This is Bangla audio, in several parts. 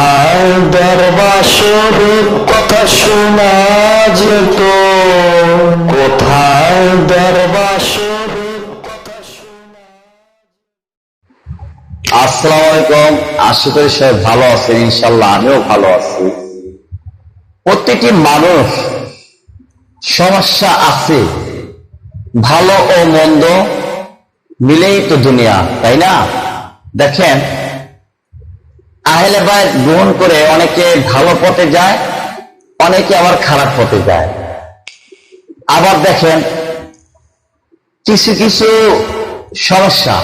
কোথায় দরবাসরের কথা শোনা যেত। কোথায় দরবাসরের আসসালামু আলাইকুম। আশা করি ভালো আছেন? ইনশাল্লাহ আমিও ভালো আছি। প্রত্যেকটি মানুষ সমস্যা আছে, ভালো ও মন্দ মিলেই তো দুনিয়া, তাই না? দেখেন আহলে বায় গ্রহণ করে অনেকে ভালো পথে যায়, অনেকে আবার খারাপ পথে যায়। আবার দেখেন, কিছু কিছু সমস্যা,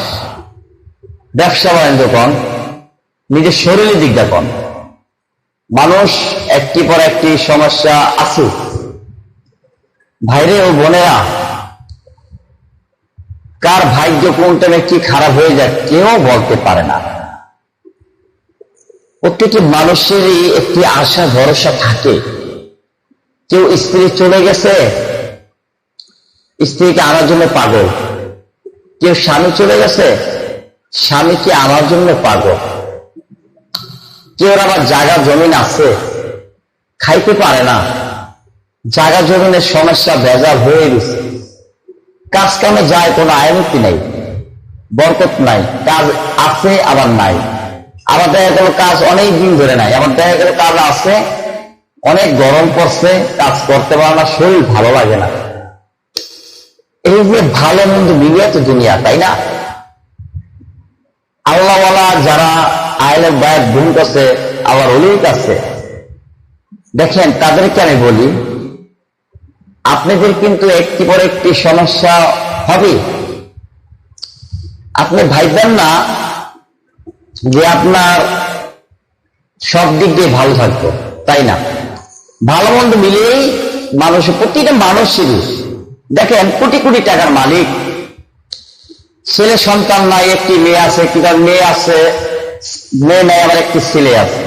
ব্যবসা বাণিজ্য কন, নিজের শরীরের দিক দেখুন মানুষ একটি পর একটি সমস্যা আছে। ভাইরে ও বোনেরা, কার ভাগ্য কোনটা কি খারাপ হয়ে যায়, কেউ বলতে পারে না। প্রত্যেকটি মানুষেরই একটি আশা, ভরসা থাকে। কেউ স্ত্রী চলে গেছে, স্ত্রীকে আনার জন্য পাগল। কেউ স্বামী চলে গেছে, স্বামীকে আমার জন্য পাগল। কেউ আবার জায়গা, জমিন আছে, খাইতে পারে না। জায়গা, জমিনের সমস্যা ভেজাল হয়ে গেছে। কাজ কামে যায়, কোনো আয়নতি নেই, বরকত নাই, কাজ আছে, আবার নাই। আবার দেখা গেল কাজ অনেক দিন ধরে নাই। আমার দেখা গেল কাজ আছে, অনেক গরম পড়ছে, কাজ করতে পারে না, শরীর ভালো লাগে না। এই যে ভালো মন্দ মিলিয়ে তো দুনিয়া, তাই না? আল্লাহওয়ালা যারা আইলের বায়ের ভুল করছে আবার অলির কাছে। দেখেন, তাদেরকে আমি বলি, আপনাদের কিন্তু একটি পর একটি সমস্যা হবে আপনি ভাববেন না যে আপনার সব দিক দিয়ে ভালো থাকবে তাই না? ভালো মন্দ মিলিয়েই মানুষের প্রতিটা মানুষেরই দেখেন, কোটি কোটি টাকার মালিক। ছেলে সন্তান নাই, একটি মেয়ে আছে কি তার মেয়ে আছে, মেয়ে নাই, আবার একটি ছেলে আছে।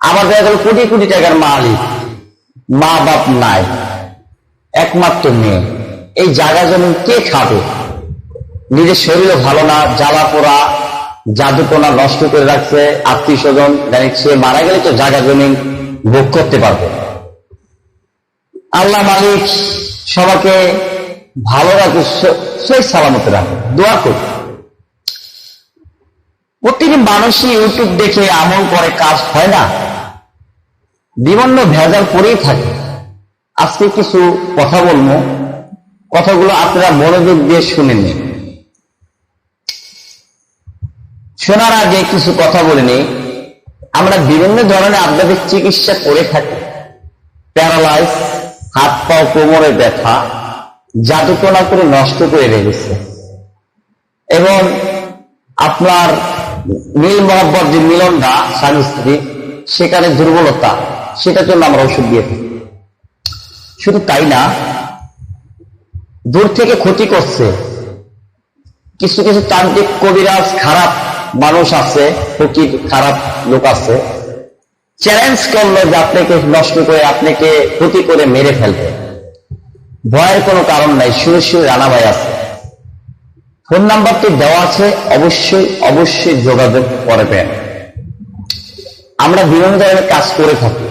আবার দেখা গেল কোটি কোটি টাকার মালিক, মা বাপ নাই, একমাত্র মেয়ে। এই জায়গা জমিন কে খাবে? নিজের শরীরও ভালো না, জ্বালা পোড়া জাদুপনা নষ্ট করে রাখছে আত্মীয় স্বজন জানি সে মারা গেলে তো জায়গা জমিন ভোগ করতে পারবে। আল্লাহ মালিক সবাইকে ভালো রাখে সেই সালামতে রাখে দোয়া করি প্রতিটি মানুষই ইউটিউব দেখে আমল করে, কাজ হয় না। বিভিন্ন ভেজাল পরেই থাকে। আজকে কিছু কথা বলব। কথাগুলো আপনারা মনোযোগ দিয়ে শুনে নিন। শোনার আগে কিছু কথা বলিনি আমরা বিভিন্ন ধরনের আপনাদের চিকিৎসা করে থাকি। প্যারালাইজ হাত পাও কোমরে ব্যথা জাদুটনা করে নষ্ট করে রেখেছে। এবং আপনার নীল মহব্বত যে মিলনটা, স্বামী স্ত্রী, সেখানে দুর্বলতা, সেটার জন্য আমরা ওষুধ দিয়ে থাকি। শুধু তাই না, দূর থেকে ক্ষতি করছে। কিছু কিছু তান্ত্রিক কবিরাজ খারাপ মানুষ আছে ফকির খারাপ লোক আছে। চ্যালেঞ্জ করল যে আপনাকে নষ্ট করে, আপনাকে ক্ষতি করে মেরে ফেলবে। ভয়ের কোনো কারণ নাই শুনে রানা ভাই আছে। ফোন নাম্বারটি দেওয়া আছে, অবশ্যই অবশ্যই যোগাযোগ করবেন। আমরা বিভিন্ন ধরনের কাজ করে থাকি।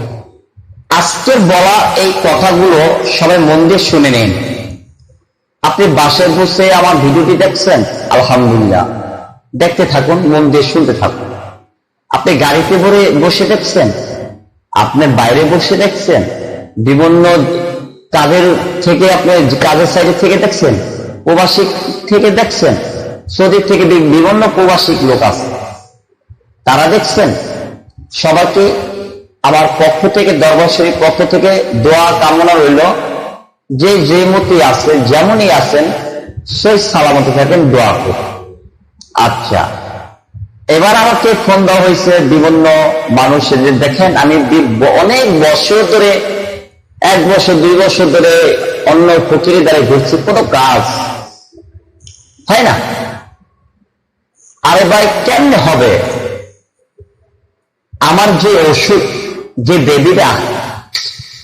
আজকের বলা এই কথাগুলো সবাই মন দিয়ে শুনে নিন। আপনি বাসায় বসে আমার ভিডিওটি দেখছেন? আলহামদুলিল্লাহ। দেখতে থাকুন, মন দিয়ে শুনতে থাকুন। আপনি গাড়িতে ভরে বসে দেখছেন? আপনি বাইরে বসে দেখছেন? বিভিন্ন কাজের থেকে আপনি কাজের সাইডে থেকে দেখছেন? প্রবাসী থেকে দেখছেন? সৌদি থেকে বিভিন্ন প্রবাসী লোক আছে। তারা দেখছেন? সবাইকে আমার পক্ষ থেকে, দরবার শরীফ পক্ষ থেকে দোয়া কামনা রইল। যে যে মতি আছে, যেমনই আছেন, সেই সালামতে থাকেন, দোয়া করুন। আচ্ছা। এবার আমাকে ফোন দেওয়া হয়েছে বিভিন্ন মানুষের যে দেখেন আমি অনেক বছর ধরে, এক বছর, দুই বছর ধরে অন্য ফকিরের দ্বারা ঘুরছি, কোনো কাজ। হয় না? আরে ভাই, কেমনে হবে? আমার যে ওষুধ, যে বেবিটা,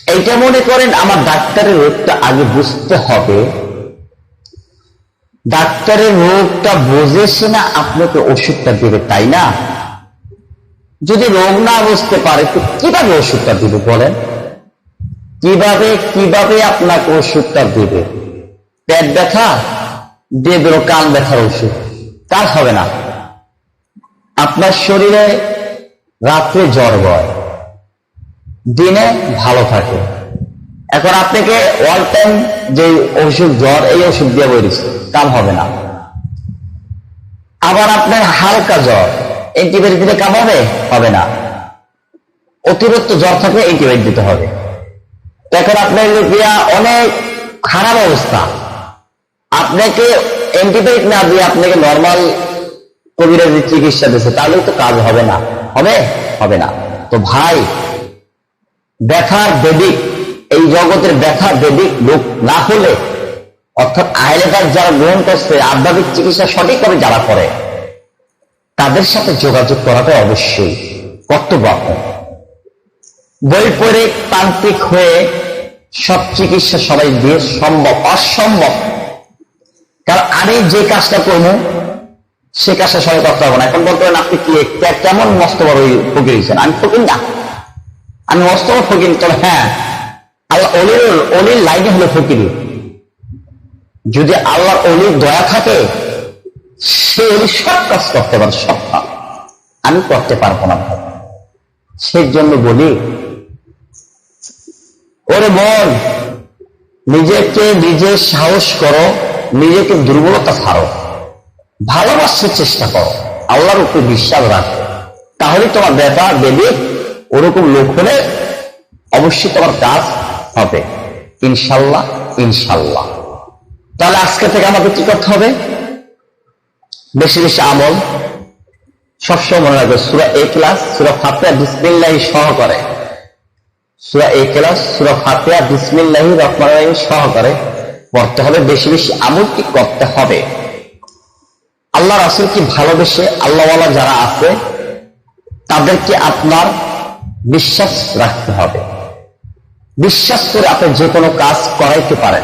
এইটা মনে করেন আমার ডাক্তারের রোগটা আগে বুঝতে হবে। ডাক্তারের রোগটা বোঝে না আপনাকে ওষুধটা দেবে, তাই না? যদি রোগ না বুঝতে পারে, তো কীভাবে ওষুধটা দিবে বলেন? কীভাবে কীভাবে আপনাকে ওষুধটা দিবে? পেট ব্যথা? দিল কান ব্যথার ওষুধ। কাজ হবে না। আপনার শরীরে রাত্রে জ্বর বয় দিনে ভালো থাকে। এখন আপনাকে অল টাইম যে ওষুধ জ্বর, এই ওষুধ দিয়ে বই দিচ্ছে কাম হবে না। আবার আপনার হালকা জ্বর অ্যান্টিবায়োটিক দিলে কাম হবে? হবে না। অতিরিক্ত জ্বর থাকলে অ্যান্টিবায়োটিক দিতে হবে। এখন আপনার লোকিয়া অনেক খারাপ অবস্থা। আপনাকে অ্যান্টিবায়োটিক না দিয়ে আপনাকে নর্মাল কবিরাজি চিকিৎসা দিচ্ছে তাহলে তো কাজ হবে না। হবে? হবে না। তো ভাই, ব্যথার বেদিক এই জগতের ব্যথা বেদিক লোক না হলে, অর্থাৎ আইলেটার যারা গ্রহণ করছে, আধ্যাত্মিক চিকিৎসা সঠিকভাবে যারা করে, তাদের সাথে যোগাযোগ করাটা অবশ্যই কর্তব্য বই পড়ে তান্ত্রিক হয়ে সব চিকিৎসা সবাই দিয়ে সম্ভব, অসম্ভব। কারণ আমি যে কাজটা করব, সে কাজটা সবাই করতে পারব না। এখন বলতে পারেন আপনি কি কেমন মস্ত বড় ফকির আমি ফকির না। আমি মস্ত বড় ফকির, তবে হ্যাঁ আল্লাহ অলির অলির লাইনে হলো ফকিরি। যদি আল্লাহ অলির দয়া থাকে, সে অলি সব কাজ করতে পারে, সব আমি করতে পারব না জন্য বলি, ওরে বোন, নিজেকে নিজে সাহস করো, নিজেকে দুর্বলতা ছাড়ো। ভালোবাসার চেষ্টা করো, আল্লাহর উপরে বিশ্বাস রাখো। তাহলে তোমার ব্যথা দেবে ওরকম লোক হলে অবশ্যই তোমার কাজ হবে। ইনশাল্লাহ ইনশাল্লাহ। তাহলে আজকে থেকে আমাদের কি করতে হবে? বেশি বেশি আমল। সবসময় মনে রাখবে সুরা এ ক্লাস, সুরা ফাতিয়া বিসমিল্লাহ সহকারে সুরা এ ক্লাস, সুরা ফাতিয়া বিসমিল্লাহ রহমান রহিম সহকারে পড়তে হবে। বেশি বেশি আমলটি করতে হবে? আল্লাহ রাসুল কি ভালোবেসে আল্লাহওয়ালা যারা আছে, তাদেরকে আপনার বিশ্বাস রাখতে হবে। বিশ্বাস করে আপনি যে কোনো কাজ করাইতে পারেন।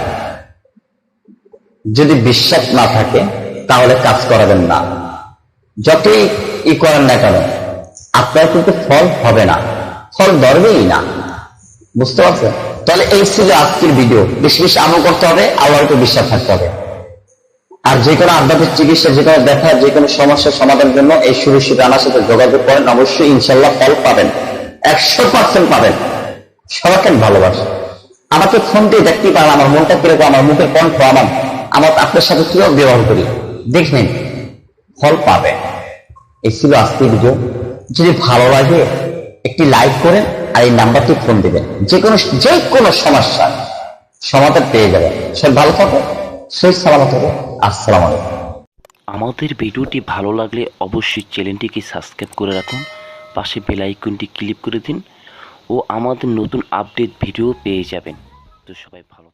যদি বিশ্বাস না থাকে, তাহলে কাজ করাবেন না। যতই ই করেন না কেন, আপনার কিন্তু ফল হবে না। ফল ধরবেই না। বুঝতে পারছেন? তাহলে এই ছিল আজকের ভিডিও বেশি বেশি আমল করতে হবে, আল্লাহর উপর বিশ্বাস থাকতে হবে। আর যে কোনো আধ্যাত্মিক চিকিৎসা, যে কোনো ব্যথা, যে কোনো সমস্যার সমাধানের জন্য এই সুরক্ষি রানার সাথে যোগাযোগ করেন। অবশ্যই ইনশাল্লাহ ফল পাবেন। একশো পার্সেন্ট পাবেন। সবাইকে আমি ভালোবাসি। আমাকে ফোন দিয়ে দেখতেই পারেন, আমার মনটা কীরকম, আমার মুখের কণ্ঠ আমার আমার আপনার সাথে কীভাবে ব্যবহার করি। দেখবেন, ফল পাবেন এই ছিল আজকের ভিডিও যদি ভালো লাগে, একটি লাইক করেন আর এই নাম্বারটি ফোন দিবেন। যে কোনো যে কোনো সমস্যা, সমাধান পেয়ে যাবেন। সব ভালো থাকো সেই সালামত হবে আসসালাম আলাইকুম। আমাদের ভিডিওটি ভালো লাগলে অবশ্যই চ্যানেলটিকে সাবস্ক্রাইব করে রাখুন। পাশে বেল আইকনটি ক্লিক করে দিন। ও আমাদের নতুন আপডেট ভিডিও পেয়ে যাবেন। তো সবাই ভালো